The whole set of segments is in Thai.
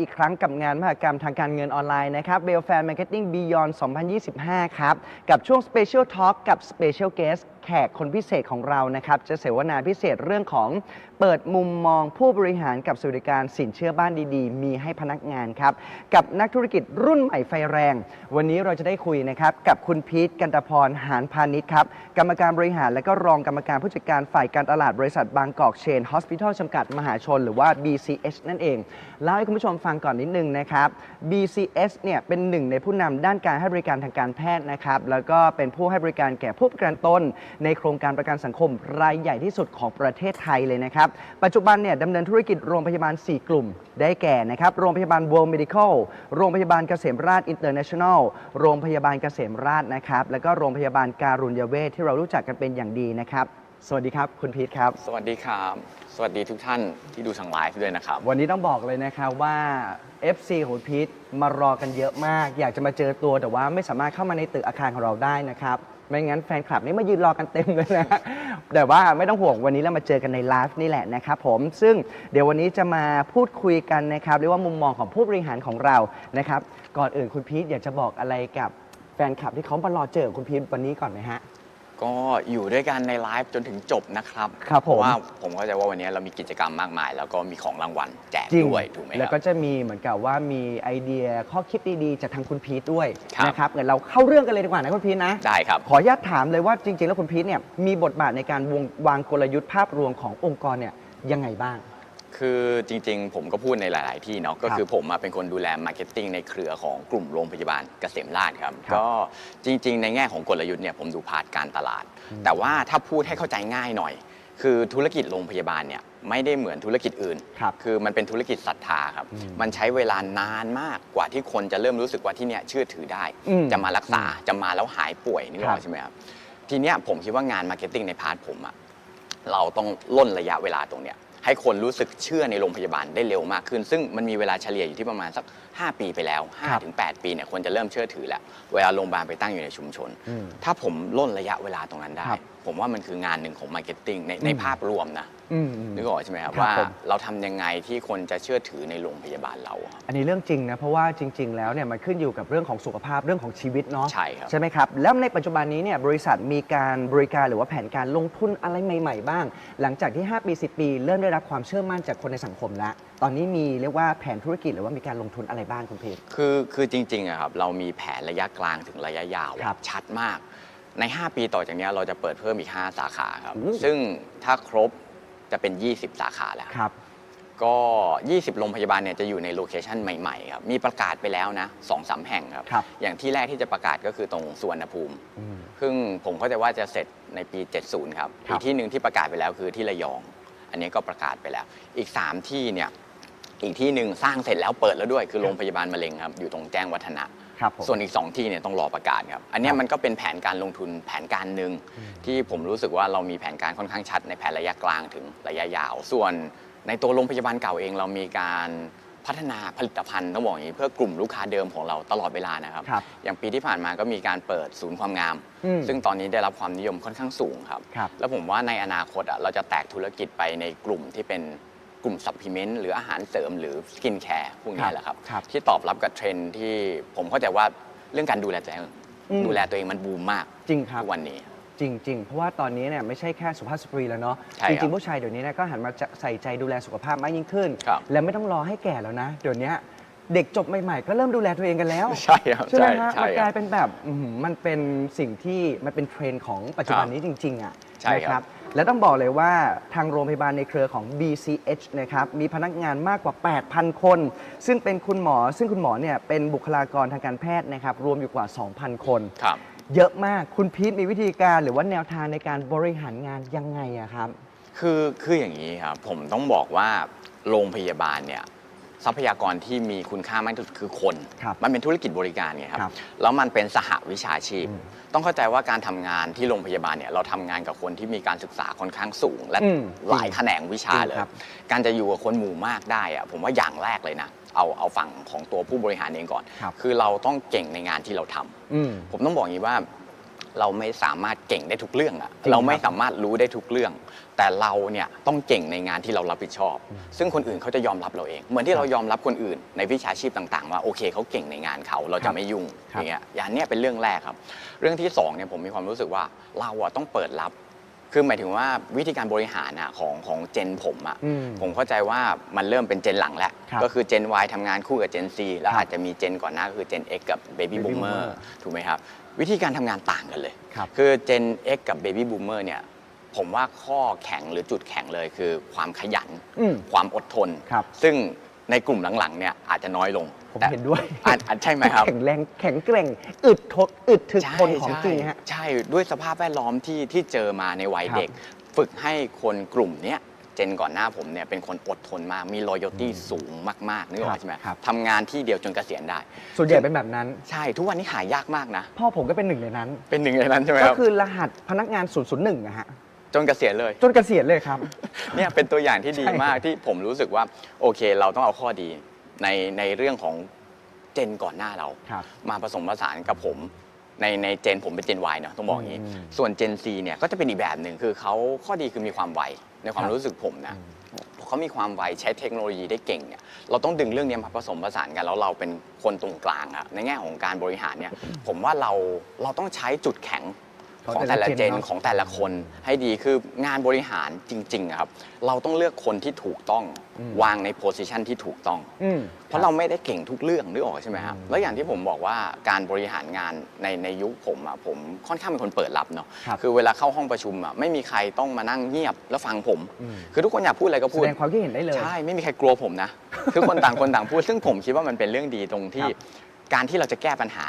อีกครั้งกับงานมหกรรมทางการเงินออนไลน์นะครับ w e l f a r e Marketing Beyond 2025 ครับ กับช่วง Special Talk กับ Special Guest แขกคนพิเศษของเรานะครับ จะเสวนาพิเศษเรื่องของเปิดมุมมองผู้บริหารกับสวัสดิการสินเชื่อบ้านดีๆ มีให้พนักงานครับ กับนักธุรกิจรุ่นใหม่ไฟแรง วันนี้เราจะได้คุยนะครับกับคุณพีทกันตพรหานพาณิชย์ครับกรรมการบริหารและก็รองกรรมการผู้จัดการฝ่ายการตลาดบริษัทบางกอกเชนฮอสพิทอลจำกัดมหาชน หรือว่า BCH นั่นเองเล่าให้คุณผู้ชมฟังก่อนนิดนึงนะครับ BCS เนี่ยเป็นหนึ่งในผู้นำด้านการให้บริการทางการแพทย์นะครับแล้วก็เป็นผู้ให้บริการแก่ผู้ประกันตนในโครงการประกันสังคมรายใหญ่ที่สุดของประเทศไทยเลยนะครับ ปัจจุบันเนี่ยดำเนินธุรกิจโรงพยาบาล 4 กลุ่ม ได้แก่นะครับโรงพยาบาล World Medical โรงพยาบาลเกษมราช International โรงพยาบาลเกษมราชนะครับแล้วก็โรงพยาบาลการุญยเวชที่เรารู้จักกันเป็นอย่างดีนะครับสวัสดีครับ คุณพีทครับ สวัสดีครับ สวัสดีทุกท่านที่ดูทางไลฟ์ด้วยนะครับ วันนี้ต้องบอกเลยนะครับว่า FC ของคุณพีทมารอกันเยอะมาก อยากจะมาเจอตัวแต่ว่าไม่สามารถเข้ามาในตึกอาคารของเราได้นะครับ ไม่งั้นแฟนคลับนี่มายืนรอกันเต็มเลยนะ แต่ว่าไม่ต้องห่วงวันนี้เรามาเจอกันในไลฟ์นี่แหละนะครับผมซึ่งเดี๋ยววันนี้จะมาพูดคุยกันนะครับเรียกว่ามุมมองของผู้บริหารของเรานะครับก่อนอื่นคุณพีทอยากจะบอกอะไรกับแฟนคลับที่เขามารอเจอคุณพีทวันนี้ก่อนไหมฮะ ก็อยู่ด้วยกันในไลฟ์จนถึงจบนะครับครับผม เพาะว่าผมเข้าใจว่าวันนี้เรามีกิจกรรมมากมาย แล้วก็มีของรางวัลแจกจริงด้วยถูกไหมคแล้วรับ ก็จะมีเหมือนกับว่ามีไอเดียข้อคิดดีๆจากทางคุณพีทด้วยครับ นะครับเดี๋ยวเราเข้าเรื่องกันเลยดีกว่านะคุณพีทนะ ได้ครับ ขออนุญาตถามเลยว่าจริง ๆ แล้วคุณพีทเนี่ยมีบทบาทในการวงวางกลยุทธ์ภาพรวมขององค์กรเนี่ยยังไงบ้าง คือจริงๆ ผมก็พูดในหลาย ๆ ที่เนาะก็คือผมมาเป็นคนดูแลมาร์เก็ตติ้งในเครือของกลุ่มโรงพยาบาลเกษมราชครับครับ ก็จริง ๆ ในแง่ของกลยุทธ์เนี่ยผมดูพาร์ทการตลาด แต่ว่าถ้าพูดให้เข้าใจง่ายหน่อย คือธุรกิจโรงพยาบาลเนี่ยไม่ได้เหมือนธุรกิจอื่นครับคือมันเป็นธุรกิจศรัทธาครับอืมมันใช้เวลานานมากกว่าที่คนจะเริ่มรู้สึกว่าที่เนี่ยเชื่อถือได้อืมจะมารักษาจะมาแล้วหายป่วยนี่หรครัอบกใช่ไหมครับทีเนี้ยผมคิดว่างานมาร์เก็ตติ้งในพาร์ทผมอะเราต้องล่นระยะเวลาตรงเนี้ย ให้คนรู้สึกเชื่อในโรงพยาบาลได้เร็วมากขึ้น ซึ่งมันมีเวลาเฉลี่ยอยู่ที่ประมาณสัก5 ปีไปแล้วครับ5-8ปีเนี่ยคนจะเริ่มเชื่อถือแล้ว เวลาโรงพยาบาลไปตั้งอยู่ในชุมชนอืมถ้าผมล่นระยะเวลาตรงนั้นได้ครับผมว่ามันคืองานหนึ่งของมาร์เก็ตติ้งในในอืมภาพรวมนะอืมอืมนึกออกใช่ไหมครับครับว่าผมเราทำยังไงที่คนจะเชื่อถือในโรงพยาบาลเราอะอันนี้เรื่องจริงนะ เพราะว่าจริง ๆ แล้วเนี่ยมันขึ้นอยู่กับเรื่องของสุขภาพเรื่องของชีวิตเนาะใช่ครับใช่ไหมครับ แล้วในปัจจุบันนี้เนี่ยบริษัทมีการบริการหรือว่าแผนการลงทุนอะไรใหม่ ๆ บ้าง หลังจากที่ 5 ปี 10 ปี เริ่มได้รับความเชื่อมั่นจากคนในสังคมแล้ว ตอนนี้มีเรียกว่าแผนธุรกิจหรือว่ามีการลงทุนอะไรบ้างคุณเพชร คือคือจริงๆอะครับเรามีแผนระยะกลางถึงระยะยาวอะครับชัดมาก ใน 5 ปีต่อจากเนี้ยเราจะเปิดเพิ่มอีก 5 สาขาครับ อู้ ซึ่งถ้าครบจะเป็น 20 สาขาแล้ว ครับ ก็ 20 โรงพยาบาลเนี่ยจะอยู่ในโลเคชันใหม่ๆครับมีประกาศไปแล้วนะสองสามแห่งครับ ครับ อย่างที่แรกที่จะประกาศก็คือตรงสุวรรณภูมิ อืม ซึ่งผมเข้าใจว่าจะเสร็จในปี 70 ครับ ครับ อีกที่หนึ่งที่ประกาศไปแล้วคือที่ระยอง อันนี้ก็ประกาศไปแล้ว อีก 3 ที่เนี่ย อีกที่หนึ่งสร้างเสร็จแล้วเปิดแล้วด้วยคือโรงพยาบาลมะเร็งครับอยู่ตรงแจ้งวัฒนะ ครับผม ส่วนอีก 2 ที่เนี่ยต้องรอประกาศครับ อันเนี้ยครับมันก็เป็นแผนการลงทุนแผนการหนึ่งที่ผมรู้สึกว่าเรามีแผนการค่อนข้างชัดในแผนระยะกลางถึงระยะยาว ส่วนในตัวโรงพยาบาลเก่าเองเรามีการพัฒนาผลิตภัณฑ์ต้องบอกอย่างนี้เพื่อกลุ่มลูกค้าเดิมของเราตลอดเวลานะครับ ครับอย่างปีที่ผ่านมาก็มีการเปิดศูนย์ความงาม อืม ซึ่งตอนนี้ได้รับความนิยมค่อนข้างสูงครับ ครับ แล้วผมว่าในอนาคตอะเราจะแตกธุรกิจไปในกลุ่มที่เป็น กลุ่มซัพพลีเมนต์หรืออาหารเสริมหรือสกินแคร์พวกนี้แหละครับ ครับที่ตอบรับกับเทรนด์ที่ผมเข้าใจว่าเรื่องการดูแลตัวเองอืม ดูแลตัวเองมันบูมมากจริงครับ ทุกวันนี้ จริง ๆ เพราะว่าตอนนี้เนี่ยไม่ใช่แค่สุภาพสตรีแล้วเนาะใช่จครับริงๆผู้ชายเดี๋ยวนี้เนี่ยก็หันมาจะใส่ใจดูแลสุขภาพมากยิ่งขึ้น ครับ และไม่ต้องรอให้แก่แล้วนะ เดี๋ยวนี้เด็กจบใหม่ ๆ ก็เริ่มดูแลตัวเองกันแล้ว ใช่ครับใช่ไหมฮะใช่มันคกรัลาบยเป็นแบบอื้อหือมันเป็นสิ่งที่มันเป็นเทรนด์ของปัจจุบันครับนี้จริง ๆ อะใช่ครับ นะ และต้องบอกเลยว่าทางโรงพยาบาลในเครือของ BCH นะครับมีพนักงานมากกว่า 8,000 คน ซึ่งเป็นคุณหมอ ซึ่งคุณหมอเนี่ยเป็นบุคลากรทางการแพทย์นะครับรวมอยู่กว่า 2,000 คน ครับ เยอะมากคุณพีทมีวิธีการหรือว่าแนวทางในการบริหารงานยังไงอะครับ คือคืออย่างนี้ครับผมต้องบอกว่าโรงพยาบาลเนี่ย ทรัพยากรที่มีคุณค่ามากที่สุดคือคน ครับมันเป็นธุรกิจบริการไงคครัรับบแล้วมันเป็นสหวิชาชีพ อืมต้องเข้าใจว่าการทำงานที่โรงพยาบาลเนี่ยเราทำงานกับคนที่มีการศึกษาค่อนข้างสูง และอืมหลายแขนงวิชาจริงเลย ครับ การจะอยู่กับคนหมู่มากได้อะผมว่าอย่างแรกเลยนะเอาเอาฝั่งของตัวผู้บริหารเองก่อนครับคือเราต้องเก่งในงานที่เราทำ อืม ผมต้องบอกอย่างนี้ว่าเราไม่สามารถเก่งได้ทุกเรื่องอะจริงเราไม่ครับสามารถรู้ได้ทุกเรื่อง แต่เราเนี่ยต้องเก่งในงานที่เรารับผิดชอบ ซึ่งคนอื่นเขาจะยอมรับเราเอง เหมือนที่เรายอมรับคนอื่นในวิชาชีพต่างๆ ว่าโอเคเขาเก่งในงานเขาเราครัจะบไม่ยุ่งครัอบย่างเงี้ยอย่างเนี้ยเป็นเรื่องแรกครับ เรื่องที่สองเนี่ยผมมีความรู้สึกว่าเราอะต้องเปิดรับคือหมายถึงว่าวิธีการบริหารอะของของเจนผมอะอืมผมเข้าใจว่ามันเริ่มเป็นเจนหลังแล้วครับก็คือเจน Y ทำงานคู่กับเจน C แล้วครับอาจจะมีเจนก่อนหน้าก็คือเจน X กับ Baby Baby Boomer Boomer ถูกไหมครับ วิธีการทำงานต่างกันเลยครับคือเจน X กับ Baby Boomer เนี่ย ผมว่าข้อแข็งหรือจุดแข็งเลยคือความขยัน อืม ความอดทน ครับซึ่งในกลุ่มหลังๆเนี่ยอาจจะน้อยลงผมแต่เห็นด้วยอะอะใช่ไหมครับ แข็งแรงแข็งแกร่ง อึดทนอึดถึกใช่ทนของจริงฮะ ใช่ด้วยสภาพแวดล้อมที่ที่เจอมาในวัยครับเด็ก ฝึกให้คนกลุ่มเนี้ยเจนก่อนหน้าผมเนี่ยเป็นคนอดทนมากมี loyalty สูงมากๆนึกออกใช่ไหมครับ ทำงานที่เดียวจนเกษียณได้ ส่วนใหญ่เป็นแบบนั้น ใช่ทุกวันนี้หายากมากนะ พ่อผมก็เป็นหนึ่งในนั้น เป็นหนึ่งในนั้นใช่ไหมคก็รับ คือรหัสพนักงาน 001นะฮะ จนเกษียณเลย จนเกษียณเลยครับ เนี่ยเป็นตัวอย่างที่ดีใช่มากที่ผมรู้สึกว่า โอเค เราต้องเอาข้อดีในในเรื่องของเจนก่อนหน้าเรา ครับมาผสมผสานกับผม ในในเจนผมเป็นเจน Y เนาะต้องบอกอย่างนี้ อืมส่วนเจน C เนี่ยก็จะเป็นอีกแบบหนึ่งคือเขาข้อดีคือมีความไวในความครับรู้สึกผมนะเขามีความไวใช้เทคโนโลยีได้เก่งเนี่ยเราต้องดึงเรื่องนี้มาผสมผสานกันแล้วเราเป็นคนตรงกลางอะในแง่ของการบริหารเนี่ยผมว่าเราเราต้องใช้จุดแข็ง ของของแต่แต่ละละเจเจนนเนอะของแต่ละคนให้ดีคืองานบริหารจริงๆอะครับ เราต้องเลือกคนที่ถูกต้องอืมวางในโพสิชันที่ถูกต้องอืมเพราะเราไม่ได้เก่งทุกเรื่องนึกออกใช่ไหมครับอืมแล้วอย่างที่ผมบอกว่าการบริหารงานในในยุคผมอะผมค่อนข้างเป็นคนเปิดรับเนาะครับคือเวลาเข้าห้องประชุมอะไม่มีใครต้องมานั่งเงียบแล้วฟังผมอืมคือทุกคนอยากพูดอะไรก็แสพูดดงความคิดเห็นได้เลยใช่ไม่มีใครกลัวผมนะทุกคนต่างคนต่างพูด ซึ่งผมคิดว่ามันเป็นเรื่องดีตรงที่ครับการที่เราจะแก้ปัญหา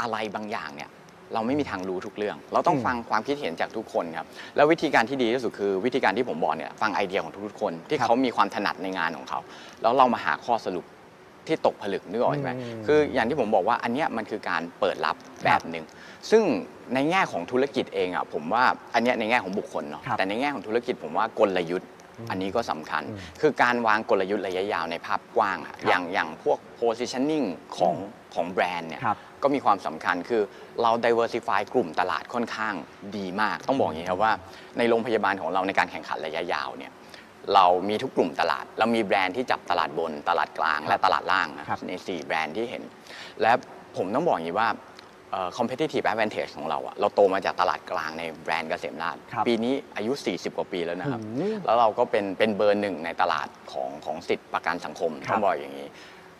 อะไรบางอย่างเนี่ย เราไม่มีทางรู้ทุกเรื่อง เราต้องอืมฟังความคิดเห็นจากทุกคนครับ แล้ววิธีการที่ดีที่สุดคือวิธีการที่ผมบอกเนี่ยฟังไอเดียของทุกๆคน ที่ครับเขามีความถนัดในงานของเขา แล้วเรามาหาข้อสรุปที่ตกผลึกนึกออกใช่ไหมอืมคืออย่างที่ผมบอกว่าอันเนี้ยมันคือการเปิดรับแบบหนึ่งซึ่งในแง่ของธุรกิจเองอะผมว่าอันเนี้ยในแง่ของบุคคลเนาะครับแต่ในแง่ของธุรกิจผมว่ากลยุทธ์อันนี้ก็สำคัญอืมคือการวางกลยุทธ์ระยะยาวในภาพกว้างอะอย่างอย่างพวก positioning ของของแบรนด์เนี่ยครับ ก็มีความสำคัญคือเรา diversify กลุ่มตลาดค่อนข้างดีมาก ต้องบอกอย่างนี้ครับว่าในโรงพยาบาลของเราในการแข่งขันระยะยาวเนี่ยเรามีทุกกลุ่มตลาด เรามีแบรนด์ที่จับตลาดบนตลาดกลางและตลาดล่างนะครับใน 4 แบรนด์ที่เห็น และผมต้องบอกอย่างนี้ว่าเอ่อ competitive advantage ของเราอะเราโตมาจากตลาดกลางในแบรนด์เกษมราชครับปีนี้อายุ 40 กว่าปีแล้วนะครับอืมแล้วเราก็เป็นเป็นเบอร์หนึ่งในตลาดของของสิทธิประกันสังคมครับ ต้องบอกอย่างนี้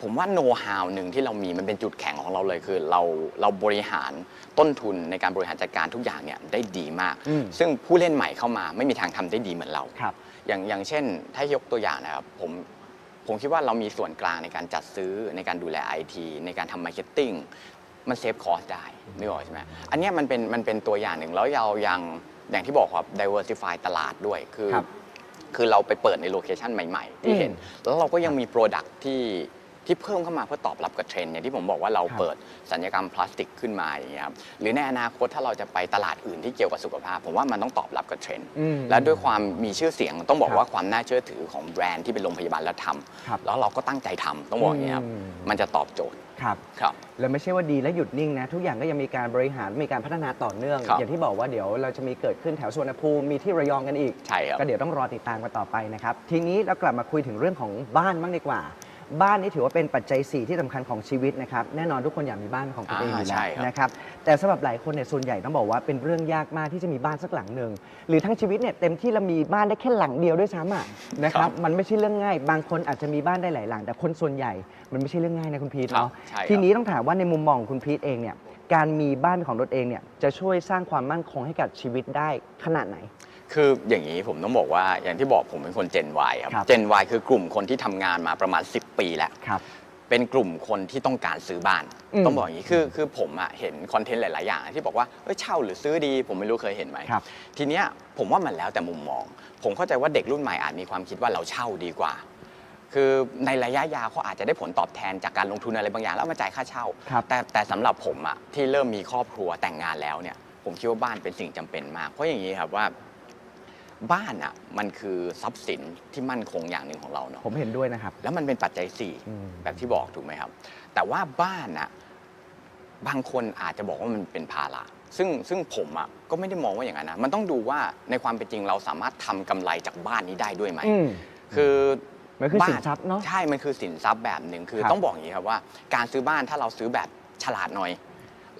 ผมว่าโน้ตฮาวหนึ่งที่เรามีมันเป็นจุดแข็งของเราเลยคือเราเราบริหารต้นทุนในการบริหารจัดการทุกอย่างเนี่ยได้ดีมาก อืมซึ่งผู้เล่นใหม่เข้ามาไม่มีทางทำได้ดีเหมือนเรา ครับ อย่างอย่างเช่น ถ้ายกตัวอย่างนะครับผมผมคิดว่าเรามีส่วนกลางในการจัดซื้อในการดูแลไอทีในการทำมาร์เก็ตติ้งมันเซฟคอสได้นึกออกใช่ไหมอันเนี้ยมันเป็นมันเป็นตัวอย่างหนึ่งแล้วเรายังอย่างที่บอกครับ diversify ตลาดด้วยคือ ครับ คือเราไปเปิดในโลเคชันใหม่ ๆ ที่เห็น แล้วเราก็ยังมีโปรดักที่ ที่เพิ่มเข้ามาเพื่อตอบรับกับเทรนด์อย่างที่ผมบอกว่าเราครับเปิดสัญญกรรมพลาสติกขึ้นมาอย่างเงี้ยครับหรือในอนาคตถ้าเราจะไปตลาดอื่นที่เกี่ยวกับสุขภาพ ผมว่ามันต้องตอบรับกับเทรนด์อืมและด้วยความมีชื่อเสียงต้องบอคกรับว่าความน่าเชื่อถือของแบรนด์ที่เป็นโรงพยาบาลแล้วทครับำแล้วเราก็ตั้งใจทำต้องบอกอย่างนี้ยครับอืมมันจะตอบโจทย์ครับครับแล้วไม่ใช่ว่าดีและหยุดนิ่งนะ ทุกอย่างก็ยังมีการบริหารมีการพัฒนาต่อเนื่องครับอย่างที่บอกว่าเดี๋ยวเราจะมีเกิดขึ้นแถวสวนภูมิมีที่ระยองกันอีกใช่ครับก็เดี๋ยวต้องรอติดตามกันต่อไปนะครับทีนี้เรากลับมาคุยถึงเรื่องของบ้านบ้างดีกว่า บ้านนี่ถือว่าเป็นปัจจัย 4 ที่สำคัญของชีวิตนะครับแน่นอนทุกคนอยากมีบ้านของตัวเองอยู่อ่าแล้วใช่ครับ นะครับแต่สำหรับหลายคนเนี่ยส่วนใหญ่ต้องบอกว่าเป็นเรื่องยากมากที่จะมีบ้านสักหลังหนึ่งหรือทั้งชีวิตเนี่ยเต็มที่เรามีบ้านได้แค่หลังเดียวด้วยซ้ำอะนะครับมันไม่ใช่เรื่องง่าย บางคนอาจจะมีบ้านได้หลายหลัง แต่คนส่วนใหญ่มันไม่ใช่เรื่องง่ายนะคุณพีทครับเนาะใช่ครับ ทีนี้ต้องถามว่าในมุมมองของคุณพีทเองเนี่ยการมีบ้านเป็นของตนเองเนี่ยจะช่วยสร้างความมั่นคงให้กับชีวิตได้ขนาดไหน คืออย่างนี้ผมต้องบอกว่าอย่างที่บอกผมเป็นคน Gen Y ครับ ครับ Gen Y คือกลุ่มคนที่ทำงานมาประมาณ 10 ปีแล้ว ครับ เป็นกลุ่มคนที่ต้องการซื้อบ้าน อืมต้องบอกอย่างนี้คือคือผมอะเห็นคอนเทนต์หลาย ๆ อย่างที่บอกว่าเอ้ยเช่าหรือซื้อดี ผมไม่รู้เคยเห็นไหมครับทีเนี้ยผมว่ามันแล้วแต่มุมมอง ผมเข้าใจว่าเด็กรุ่นใหม่อาจมีความคิดว่าเราเช่าดีกว่า คือในระยะยาวเขาอาจจะได้ผลตอบแทนจากการลงทุนอะไรบางอย่างแล้วเอามาจ่ายค่าเช่า ครับ แต่แต่สำหรับผมอะที่เริ่มมีครอบครัวแต่งงานแล้วเนี่ยผมคิดว่าบ้านเป็นสิ่งจำเป็นมาก เพราะอย่างนี้ครับว่า บ้านอะมันคือทรัพย์สินที่มั่นคงอย่างหนึ่งของเราเนาะผมเห็นด้วยนะครับ แล้วมันเป็นปัจจัยสี่อืมแบบที่บอกถูกไหมครับ แต่ว่าบ้านอะบางคนอาจจะบอกว่ามันเป็นภาระซึ่งซึ่งผมอะก็ไม่ได้มองว่าอย่างนั้นนะมันต้องดูว่าในความเป็นจริงเราสามารถทำกำไรจากบ้านนี้ได้ด้วยไหมอืมคือมันคือบ้าสินทรัพย์เนอะใช่ มันคือสินทรัพย์แบบหนึ่งคือครับต้องบอกอย่างนี้ครับว่า การซื้อบ้านถ้าเราซื้อแบบฉลาดหน่อย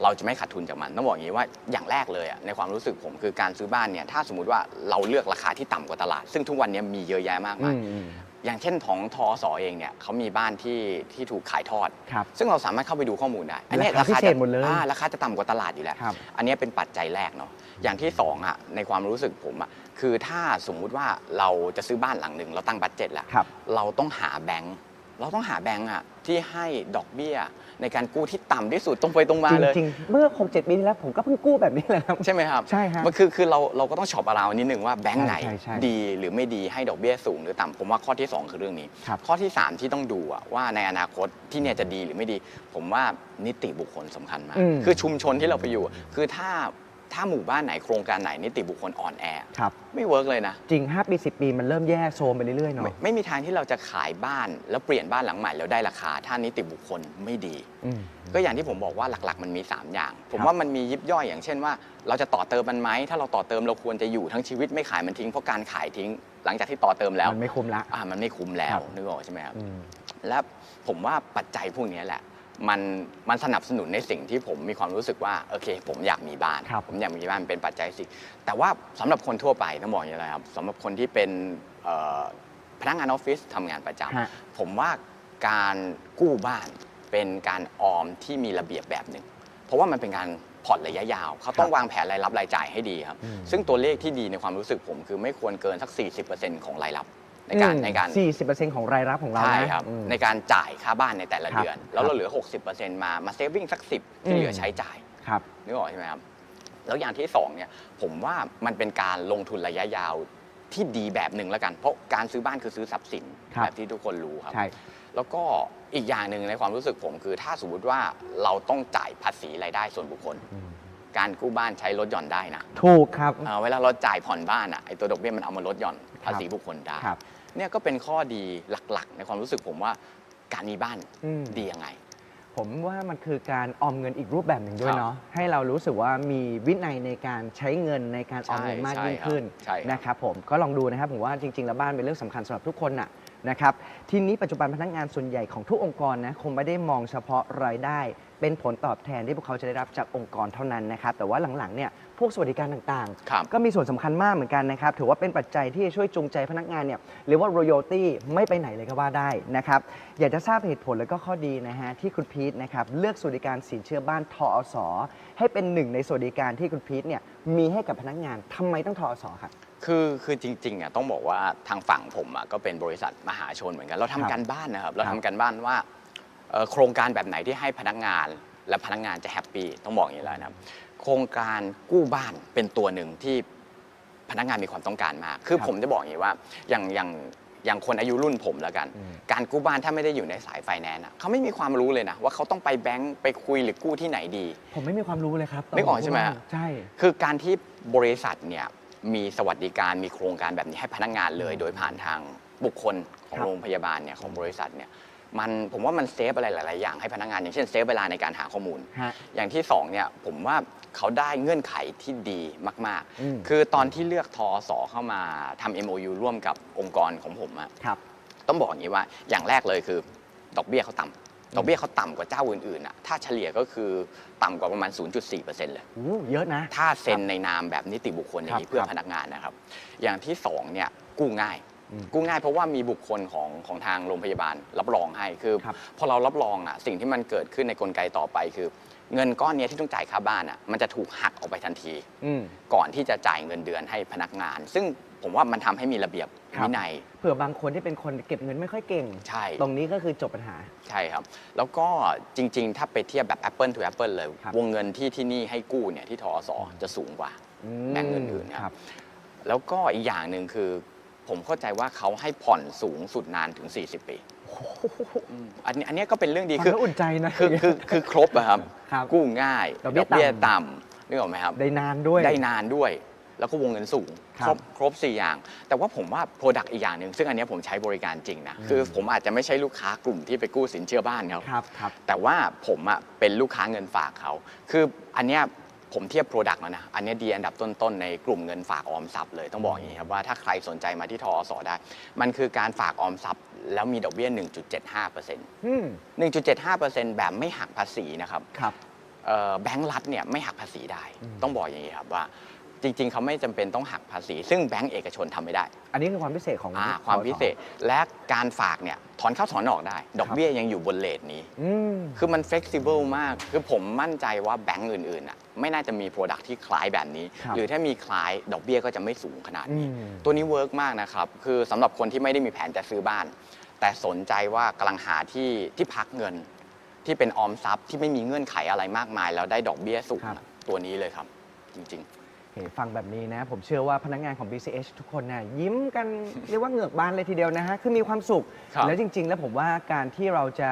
เราจะไม่ขาดทุนจากมันต้องบอกอย่างนี้ว่าอย่างแรกเลยอะในความรู้สึกผมคือการซื้อบ้านเนี่ยถ้าสมมุติว่าเราเลือกราคาที่ต่ำกว่าตลาด ซึ่งทุกวันนี้มีเยอะแยะมากอืมายมอืมอย่างเช่นของทอสอเองเนี่ยเขามีบ้านที่ที่ถูกขายทอด ครับ ซึ่งเราสามารถเข้าไปดูข้อมูลได้อันเนี้ยราคาพิเศษจะหมดเลยอ่าราคาจะต่ำกว่าตลาดอยู่แล้ว ครับ อันเนี้ยเป็นปัจจัยแรกเนาะอย่างที่สองอะในความรู้สึกผมอะคือถ้าสมมุติว่าเราจะซื้อบ้านหลังหนึ่งเราตั้งบัตเจ็ตแล้ว ครับ เราต้องหาแบงค์ เราต้องหาแบงค์อะที่ให้ดอกเบี้ย ในการกู้ที่ต่ำที่สุดตรงไปตรงมาจริงเลยจริงๆ เมื่อหกเจ็ดปีที่แล้วผมก็เพิ่งกู้แบบนี้แหละครับ ใช่ไหมครับใช่ฮะมันคือคือเราเราก็ต้องช็อปอาราวนิดนึงว่าแบงค์ไหน ใช่ใช่ดีหรือไม่ดีให้ดอกเบี้ยสูงหรือต่ำผมว่าข้อที่สองคือเรื่องนี้ ครับ ข้อที่ 3 ที่ต้องดูอะว่าในอนาคตที่เนี่ยจะดีหรือไม่ดี ผมว่านิติบุคคลสำคัญมาก อืมคือชุมชนที่เราไปอยู่คือถ้า ถ้าหมู่บ้านไหนโครงการไหนนิติบุคคลอ่อนแอ ครับ ไม่เวิร์กเลยนะ จริง 5 ปี 10 ปีมันเริ่มแย่โซมไปเรื่อยๆเนาะไม่ไม่มีทางที่เราจะขายบ้าน แล้วเปลี่ยนบ้านหลังใหม่แล้วได้ราคา ถ้านิติบุคคลไม่ดี อืม ก็อย่างที่ผมบอกว่าหลักๆ มันมี 3 อย่าง ผมครับ ว่ามันมียิบย่อยอย่างเช่นว่า เราจะต่อเติมมันไหมถ้าเราต่อเติมเราควรจะอยู่ทั้งชีวิตไม่ขายมันทิ้งเพราะการขายทิ้ง หลังจากที่ต่อเติมแล้วมันไม่คุ้มละ อ่ามันไม่คุ้มแล้ควรับ นึกออกใช่ไหมครับ อืม และผมว่าปัจจัยพวกนี้แหละ มันมันสนับสนุนในสิ่งที่ผมมีความรู้สึกว่าโอเค ผมอยากมีบ้าน ครับผมอยากมีบ้านเป็นปัจจัยสิ แต่ว่าสำหรับคนทั่วไปต้องบอกอย่างไรครับสำหรับคนที่เป็นเอ่อพนักงานออฟฟิศทำงานประจำฮะผมว่าการกู้บ้านเป็นการออมที่มีระเบียบแบบหนึ่งเพราะว่ามันเป็นการผ่อนระยะยาว เขาต้องวางแผนรายรับรายจ่ายให้ดีครับอืมซึ่งตัวเลขที่ดีในความรู้สึกผมคือไม่ควรเกินสัก 40%ของรายรับ ในการในการสี่สิบเปอร์เซ็นต์ของรายรับของเราใช่นะ ครับอืมในการจ่ายค่าบ้านในแต่ละครับเดือน แล้วเราเหลือ 60%มามาเซฟวิ่งสัก10ที่เหลือม ใช้จ่าย ครับ นึกออกใช่ไหมครับ แล้วอย่างที่สองเนี่ย ผมว่ามันเป็นการลงทุนระยะยาวที่ดีแบบหนึ่งแล้วกัน เพราะการซื้อบ้านคือซื้อทรัพย์สินครับ แบบที่ทุกคนรู้ครับ ใช่ แล้วก็อีกอย่างหนึ่งในความรู้สึกผมคือ ถ้าสมมติว่าเราต้องจ่ายภาษีรายได้ส่วนบุคคล อืม การกู้บ้านใช้ลดหย่อนได้นะถูกครับ เอ่อเวลาเราจ่ายผ่อนบ้านอะไอตัวดอกเบี้ยมันเอามาลดหย่อนภาษีบุคคลได้ ครับ เนี่ยก็เป็นข้อดีหลักๆ ในความรู้สึกผมว่าการมีบ้านอืม ดียังไง ผมว่ามันคือการออมเงินอีกรูปแบบหนึ่งด้วยครับเนาะให้เรารู้สึกว่ามีวินัยในการใช้เงินในการออมเงินมากใช่ยิ่งขึ้นใช่ครับ นะครับผมก็ลองดูนะครับผมว่าจริง ๆ แล้วบ้านเป็นเรื่องสำคัญสำหรับทุกคนน่ะนะครับทีนี้ปัจจุบันพนักงานส่วนใหญ่ของทุกองค์กรนะคงไม่ได้มองเฉพาะรายได้ เป็นผลตอบแทนที่พวกเขาจะได้รับจากองค์กรเท่านั้นนะครับแต่ว่าหลังๆเนี่ย พวกสวัสดิการต่างๆครับก็มีส่วนสำคัญมากเหมือนกันนะครับ ถือว่าเป็นปัจจัยที่จะช่วยจูงใจพนักงานเนี่ยเรียกว่า royalty ไม่ไปไหนเลยก็ว่าได้นะครับ อยากจะทราบเหตุผลและก็ข้อดีนะฮะที่คุณพีทนะครับเลือกสวัสดิการสินเชื่อบ้านทอสให้เป็นหนึ่งในสวัสดิการที่คุณพีทเนี่ยมีให้กับพนักงานทำไมต้องทอสครับ คือคือจริงๆอะต้องบอกว่าทางฝั่งผมอะก็เป็นบริษัทมหาชนเหมือนกัน เราครัทำบการบ้านนะครับ เราครับทำการบ้านว่าเอ่อโครงการแบบไหนที่ให้พนักงาน และพนักงานจะแฮปปี้ต้องบอกอย่างนี้แล้วนะครับ โครงการกู้บ้านเป็นตัวหนึ่งที่พนักงานมีความต้องการมาก คือครับผมจะบอกอย่างนี้ว่า อย่างอย่างอย่างคนอายุรุ่นผมแล้วกันอืมการกู้บ้านถ้าไม่ได้อยู่ในสายไฟแนนซ์อะเขาไม่มีความรู้เลยนะ ว่าเขาต้องไปแบงก์ไปคุยหรือกู้ที่ไหนดี ผมไม่มีความรู้เลยครับนึกออกใช่ไหมฮะใช่ คือการที่บริษัทเนี่ยมีสวัสดิการมีโครงการแบบนี้ให้พนักงานเลย โดยผ่านทางบุคคลของครับโรงพยาบาลเนี่ยของบริษัทเนี่ยมันผมว่ามันเซฟอะไรหลาย ๆ อย่างให้พนักงาน อย่างเช่นเซฟเวลาในการหาข้อมูลฮะอย่างที่สองเนี่ยผมว่า เขาได้เงื่อนไขที่ดีมากอืม ๆ คือตอนที่เลือกทอสอเข้ามาทำ MOU ร่วมกับองค์กรของผมอะครับ ต้องบอกอย่างนี้ว่าอย่างแรกเลยคือดอกเบี้ยเขาต่ำดอกเบี้ยเขาต่ำกว่าเจ้าอื่นๆอะถ้าเฉลี่ยก็คือต่ำกว่าประมาณ 0.4%เลย อู้เยอะนะ ถ้าเซ็นในนามแบบนิติบุคคลอย่างนี้ครับเพื่อครับพนักงานนะครับ อย่างที่สองเนี่ยกู้ง่าย อืมกู้ง่ายเพราะว่ามีบุคคลของของทางโรงพยาบาลรับรองให้คือครับพอเรารับรองอะสิ่งที่มันเกิดขึ้นในกลไกต่อไปคือ เงินก้อนเนี้ยที่ต้องจ่ายค่าบ้านอะมันจะถูกหักออกไปทันที อืม ก่อนที่จะจ่ายเงินเดือนให้พนักงาน ซึ่งผมว่ามันทำให้มีระเบียบครับ วินัยเผื่อบางคนที่เป็นคนเก็บเงินไม่ค่อยเก่ง ใช่ ตรงนี้ก็คือจบปัญหา ใช่ครับ แล้วก็จริง ๆ ถ้าไปเทียบแบบ Apple to Apple เลย ครับ วงเงินที่ที่นี่ให้กู้เนี่ยที่ทอสจะสูงกว่า อืมแบงก์อื่นๆครับครับ แล้วก็อีกอย่างหนึ่งคือ ผมเข้าใจว่าเขาให้ผ่อนสูงสุดนานถึง 40 ปี อืมอันนี้อันนี้ก็เป็นเรื่องดีฟังคือแล้วอุ่นใจนะ คือคือคือครบอะครับ ครับกู้ง่ายดอกเบี้ยต่ำต่ำนึกออกไหมครับ ได้นานด้วย ได้นานด้วย แล้วก็วงเงินสูงครับครบครบสี่อย่าง แต่ว่าผมว่าโปรดักต์อีกอย่างหนึ่ง ซึ่งอันเนี้ยผมใช้บริการจริงนะ อืม คือผมอาจจะไม่ใช่ลูกค้ากลุ่มที่ไปกู้สินเชื่อบ้านครับ ครับครับ แต่ว่าผมอะเป็นลูกค้าเงินฝากเขา คืออันเนี้ย ผมเทียบโปรดักต์แล้วนะ อันเนี้ยดีอันดับต้นๆ ในกลุ่มเงินฝากออมทรัพย์เลยต้องบอกอย่างนี้ครับว่าถ้าใครสนใจมาที่ทอสได้ มันคือการฝากออมทรัพย์ แล้วมีดอกเบี้ย 1.75%อืม1.75%แบบไม่หักภาษีนะครับครับ เอ่อแบงก์รัฐเนี่ยไม่หักภาษีได้ อืม ต้องบอกอย่างนี้ครับว่า จริง ๆ เขาไม่จำเป็นต้องหักภาษี ซึ่งแบงก์เอกชนทำไม่ได้ อันนี้คือความพิเศษของอ่าความพิเศษและการฝากเนี่ยถอนเข้าถอนออกได้ ดอกเบี้ยยังอยู่บนเลทนี้ อืม คือมัน flexible มาก คือผมมั่นใจว่าแบงก์อื่นๆอะ ไม่น่าจะมี Product ที่คล้ายแบบนี้ ครับหรือถ้ามีคล้ายดอกเบี้ยก็จะไม่สูงขนาดนี้ อืม ตัวนี้เวิร์กมากนะครับ คือสำหรับคนที่ไม่ได้มีแผนจะซื้อบ้าน แต่สนใจว่ากำลังหาที่ที่พักเงิน ที่เป็นออมทรัพย์ที่ไม่มีเงื่อนไขอะไรมากมาย แล้วได้ดอกเบี้ยสูงครับ อะตัวนี้เลยครับ จริง เห็นฟังแบบนี้นะ ผมเชื่อว่าพนักงานของ BCH ทุกคนนะยิ้มกัน เรียกว่าเหงือกบานเลยทีเดียวนะฮะ คือมีความสุข ครับแล้วจริง ๆ แล้วผมว่าการที่เราจะ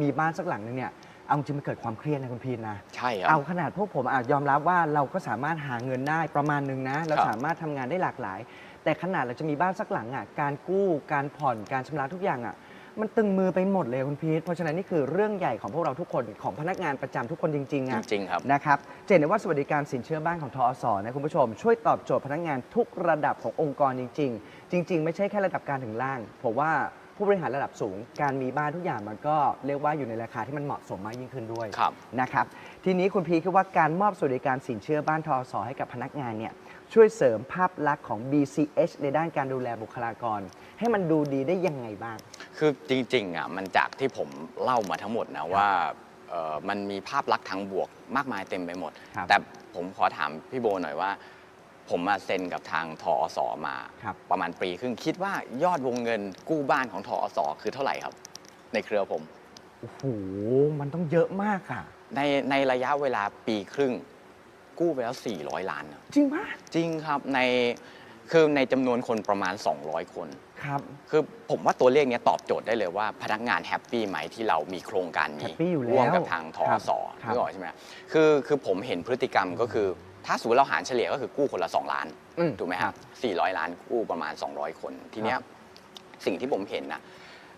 มีบ้านสักหลังนึงเนี่ย เอาจริงมันเกิดความเครียดนะคุณพีนนะๆใช่ครัเอาบขนาดพวกผมอาจยอมรับว่าเราก็สามารถหาเงินได้ประมาณหนึงนะ เราครับสามารถทำงานได้หลากหลาย แต่ขนาดเราจะมีบ้านสักหลังอะการกู้การผ่อนการชำระทุกอย่างอะมันตึงมือไปหมดเลยคุณพีทเพราะฉะนั้นนี่คือเรื่องใหญ่ของพวกเราทุกคนของพนักงานประจำทุกคนจริงๆจอะริงๆครับ นะครับจะเห็นได้ว่าสวัสดิการสินเชื่อบ้านของทอสนะคุณผู้ชม ช่วยตอบโจทย์พนักงานทุกระดับขององค์กรจริง ๆ จริง ๆ ไม่ใช่แค่ระดับกลารถึงล่าง ผมว่า ผู้บริหารระดับสูง การมีบ้านทุกอย่างมันก็เรียกว่าอยู่ในราคาที่มันเหมาะสมมากยิ่งขึ้นด้วยครับ นะครับ ทีนี้คุณพีคิดว่าการมอบสวัสดิการสินเชื่อบ้านทอสให้กับพนักงานเนี่ยช่วยเสริมภาพลักษณ์ของ BCH ในด้านการดูแลบุคลากร ให้มันดูดีได้ยังไงบ้าง คือจริงๆอะมันจากที่ผมเล่ามาทั้งหมดนะว่าเอ่อมันมีภาพลักษณ์ทางบวกมากมายเต็มไปหมด ครับ แต่ผมขอถามพี่โบหน่อยว่า ผมมาเซ็นกับทางทอสมา ครับ ประมาณปีครึ่งคิดว่ายอดวงเงินกู้บ้านของทอสคือเท่าไหร่ครับ ในเครือผม โอ้โห มันต้องเยอะมากอะ ในในระยะเวลาปีครึ่ง กู้ไปแล้ว 400 ล้านนะจริงปะจริงครับในคือในจำนวนคนประมาณ 200 คน ครับคือผมว่าตัวเลขเนี้ยตอบโจทย์ได้เลยว่าพนักงานแฮปปี้ไหมที่เรามีโครงการนี้แฮปปี้อยู่แล้วร่วมกับทางทอสครับนึกออกใช่ไหมคือคือผมเห็นพฤติกรรมก็คือ ถ้าสมมติเราหารเฉลี่ยก็คือกู้คนละ 2 ล้านอืม ถูกไหมคครัรับบ400 ล้านกู้ประมาณ 200 คน ทีเนี้ยสิ่งที่ผมเห็นนะ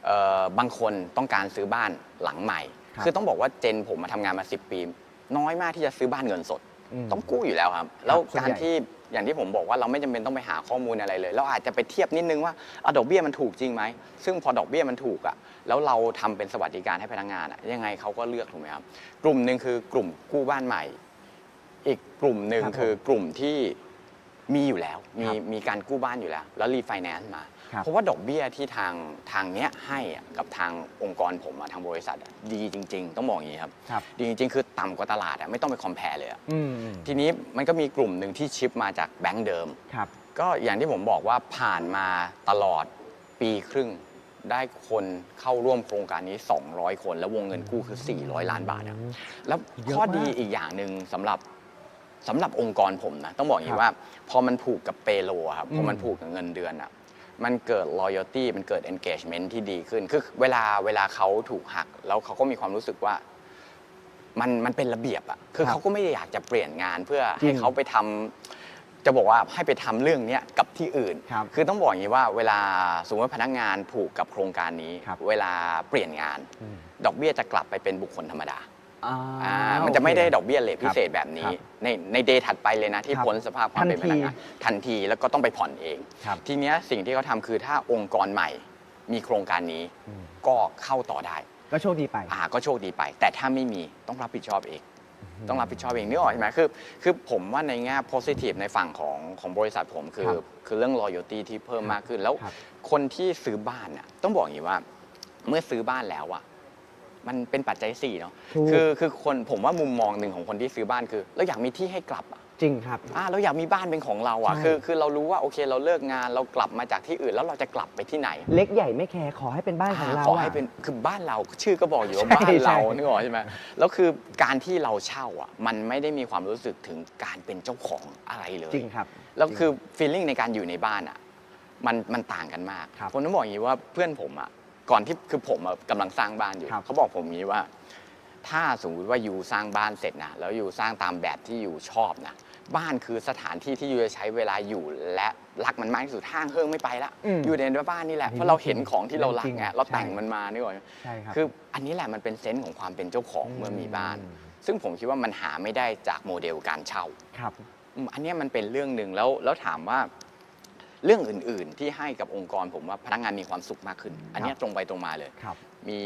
เอ่อบางคนต้องการซื้อบ้านหลังใหม่ ครับคือต้องบอกว่าเจนผมมาทำงานมา 10 ปี น้อยมากที่จะซื้อบ้านเงินสดมต้องกู้อยู่แล้วครับ แล้วส่วนการใหญ่ ที่อย่างที่ผมบอกว่าเราไม่จำเป็นต้องไปหาข้อมูลอะไรเลย เราอาจจะไปเทียบนิดนึงว่าอะดอกเบี้ยมันถูกจริงไหม ซึ่งพอดอกเบี้ยมันถูกอะแล้วเราทำเป็นสวัสดิการให้พนักงานอะยังไงเขาก็เลือกถูกไหมครับ กลุ่มหนึ่งคือกลุ่มกู้บ้านใหม่ อีกกลุ่มหนึ่งครับผมคือกลุ่มที่มีอยู่แล้ว มีครับมีการกู้บ้านอยู่แล้ว แล้วรีไฟแนนซ์มา ครับเพราะว่าดอกเบี้ยที่ทางทางเนี้ยให้อะกับทางองค์กรผมอะทางบริษัทอะดีจริง ๆ ต้องบอกอย่างนี้ครับ ครับ ดีจริง ๆ คือต่ำกว่าตลาดอะไม่ต้องไปคอมเพลเลยอะอืมทีนี้มันก็มีกลุ่มหนึ่งที่ชิปมาจากแบงก์เดิม ครับ ก็อย่างที่ผมบอกว่าผ่านมาตลอดปีครึ่ง ได้คนเข้าร่วมโครงการนี้ 200 คน แล้ววงเงินกู้คือ 400 ล้านบาทอะแล้วเยอะข้อมากดีอีกอย่างหนึ่งสำหรับ สำหรับองค์กรผมนะ ต้องบอกอย่างครันี้บว่า พอมันผูกกับเปโลครับพอมันอืมผูกกับเงินเดือนอะมันเกิด loyalty มันเกิด engagement ที่ดีขึ้น คือเวลาเวลาเขาถูกหัก แล้วเขาก็มีความรู้สึกว่า มันมันเป็นระเบียบอะคือครับเขาก็ไม่ได้อยากจะเปลี่ยนงานเพื่อจริให้ง เขาไปทำจะบอกว่าให้ไปทำเรื่องเนี้ยกับที่อื่น ครับ คือต้องบอกอย่างนี้ว่าเวลาสมมติว่าพนักงานผูกกับโครงการนี้ ครับเวลาเปลี่ยนงาน อืม ดอกเบี้ยจะกลับไปเป็นบุคคลธรรมดา อ่าอ่ามันจะไม่ได้ดอกโเบี้ยเลทพิเศษแบบนี้ครับในในเดย์ถัดไปเลยนะที่ครับพ้นสภาพความเป็นทัพนทีนักงานทันทีแล้วก็ต้องไปผ่อนเองครับทีเนี้ยสิ่งที่เขาทำคือถ้าองค์กรใหม่มีโครงการนี้อืมก็เข้าต่อได้ ก็โชคดีไปอ่าก็โชคดีไป แต่ถ้าไม่มีต้องรับผิดชอบเองต้องรับผิดชอบเองนึกออกใช่ไหมคือคือผมว่าในแง่ positive ในฝั่งของของบริษัทผมคือครับคือเรื่อง loyalty ที่เพิ่มมากขึ้นแล้วครับคนที่ซื้อบ้านน่ะต้องบอกอย่างนี้ว่า เมื่อซื้อบ้านแล้วอะ มันเป็นปัจจัยสี่เนาะถูก คือคือคนผมว่ามุมมองหนึ่งของคนที่ซื้อบ้านคือเราอยากมีที่ให้กลับอะจริงครับ อ่าเราอยากมีบ้านเป็นของเราอะใช่ คือคือเรารู้ว่าโอเคเราเลิกงานเรากลับมาจากที่อื่นแล้วเราจะกลับไปที่ไหน เล็กใหญ่ไม่แคร์ขอให้เป็นบ้านของเรา ขอให้ะเป็นคือบ้านเราชื่อก็บอกอยู่ว่าใช่บ้านเราใช่ นึกออกใช่ไหมแล้วคือการที่เราเช่าอะมันไม่ได้มีความรู้สึกถึงการเป็นเจ้าของอะไรเลย จริงครับ แล้วคือ feeling ในการอยู่ในบ้านอะมันมันต่างกันมาก ครับผมต้องบอกอย่างนี้ว่าเพื่อนผมอะ ก่อนที่คือผมอะกำลังสร้างบ้านอยู่ครับ เขาบอกผมอย่างนี้ว่า ถ้าสมมติว่าอยู่สร้างบ้านเสร็จนะแล้วอยู่สร้างตามแบบที่อยู่ชอบนะบ้านคือสถานที่ที่ยูจะใช้เวลาอยู่และรักมันมากที่สุดห้างเฮิ่งไม่ไปละอืมอยู่ในบ้านนี่แหละอันนี้เพราะเราเห็นของที่เรารักจริงไงๆเราแต่งใช่มันมานี่ก่อน ใช่ครับ คืออันนี้แหละมันเป็นเซนส์ของความเป็นเจ้าของเมื่อมีบ้าน ซึ่งผมคิดว่ามันหาไม่ได้จากโมเดลการเช่าครับ อืมอันเนี้ยมันเป็นเรื่องหนึ่งแล้วแล้วถามว่า เรื่องอื่น ๆ ที่ให้กับองค์กรผมว่าพนักงานมีความสุขมากขึ้น อันเนี้ยตรงไปตรงมาเลย ครับ มี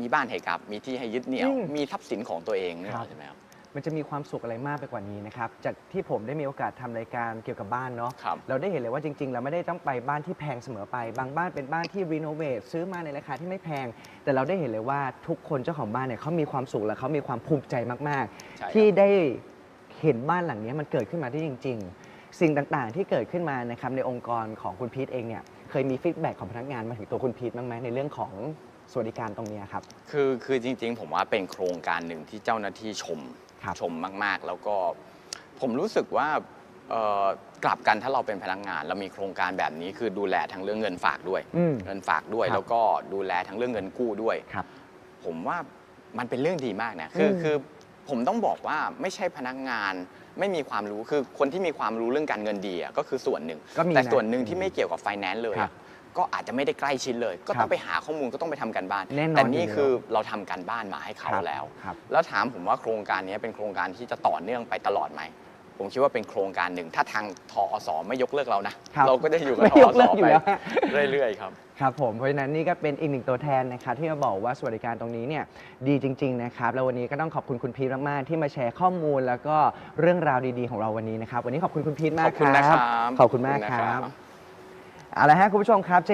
มีบ้านให้กับ มีที่ให้ยึดเหนี่ยวอืมมีทรัพย์สินของตัวเองเนี่ยครับ ใช่ไหมครับ มันจะมีความสุขอะไรมากไปกว่านี้นะครับ จากที่ผมได้มีโอกาสทำรายการเกี่ยวกับบ้านเนาะ ครับ เราได้เห็นเลยว่าจริงๆ เราไม่ได้ต้องไปบ้านที่แพงเสมอไป บางบ้านเป็นบ้านที่รีโนเวทซื้อมาในราคาที่ไม่แพง แต่เราได้เห็นเลยว่าทุกคนเจ้าของบ้านเนี่ยเขามีความสุขและเขามีความภูมิใจมากใช่ครับๆที่ได้เห็นบ้านหลังนี้มันเกิดขึ้นมาได้จริง ๆ สิ่งต่างๆ ที่เกิดขึ้นมานะครับในองค์กรของคุณพีทเองเนี่ยเคยมีฟีดแบ็กของพนักงานมาถึงตัวคุณพีทบ้างไหมในเรื่องของสวัสดิการตรงเนี้ยครับ คือคือจริง ๆ ผมว่าเป็นโครงการหนึ่งที่เจ้าหน้าที่ชมครับชมมากๆ แล้วก็ผมรู้สึกว่าเอ่อกลับกันถ้าเราเป็นพนักงาน เรามีโครงการแบบนี้คือดูแลทั้งเรื่องเงินฝากด้วย อืม เงินฝากด้วยครับแล้วก็ดูแลทั้งเรื่องเงินกู้ด้วย ครับผมว่ามันเป็นเรื่องดีมากนะคืออืมคือ ผมต้องบอกว่าไม่ใช่พนักงาน ไม่มีความรู้คือคนที่มีความรู้เรื่องการเงินดีอะก็คือส่วนหนึ่ง ก็มีแต่นะส่วนหนึ่งที่ไม่เกี่ยวกับไฟแนนซ์เลยครัอะบก็อาจจะไม่ได้ใกล้ชิดเลย ก็ครัต้อบงไปหาข้อมูลก็ต้องไปทำกันบ้านแน่นอนแต่นี่อยู่แล้ว คือเราทำการบ้านมาให้เขาครับแล้ว ครับ แล้วถามผมว่าโครงการนี้เป็นโครงการที่จะต่อเนื่องไปตลอดไหม ผมคิดว่าเป็นโครงการหนึ่ง ถ้าทางทอสไม่ยกเลิกเรานะ ครับเราก็จะอยู่กับไม่ทยอกเลิสกอยู่ไปแล้วฮะ เรื่อยๆครับ ครับผมเพราะฉะนั้นนี่ก็เป็นอีกหนึ่งตัวแทนนะครับที่มาบอกว่าสวัสดิการตรงนี้เนี่ยดีจริง ๆ นะครับ แล้ววันนี้ก็ต้องขอบคุณคุณพีทมากๆที่มาแชร์ข้อมูล แล้วก็เรื่องราวดีๆของเราวันนี้นะครับ วันนี้ขอบคุณคุณพีทมาขกอบคุณนะครับ ขอบคุณมากขอบคุณคนะครัรับ บ เอาละฮะคุณผู้ชมครับจะ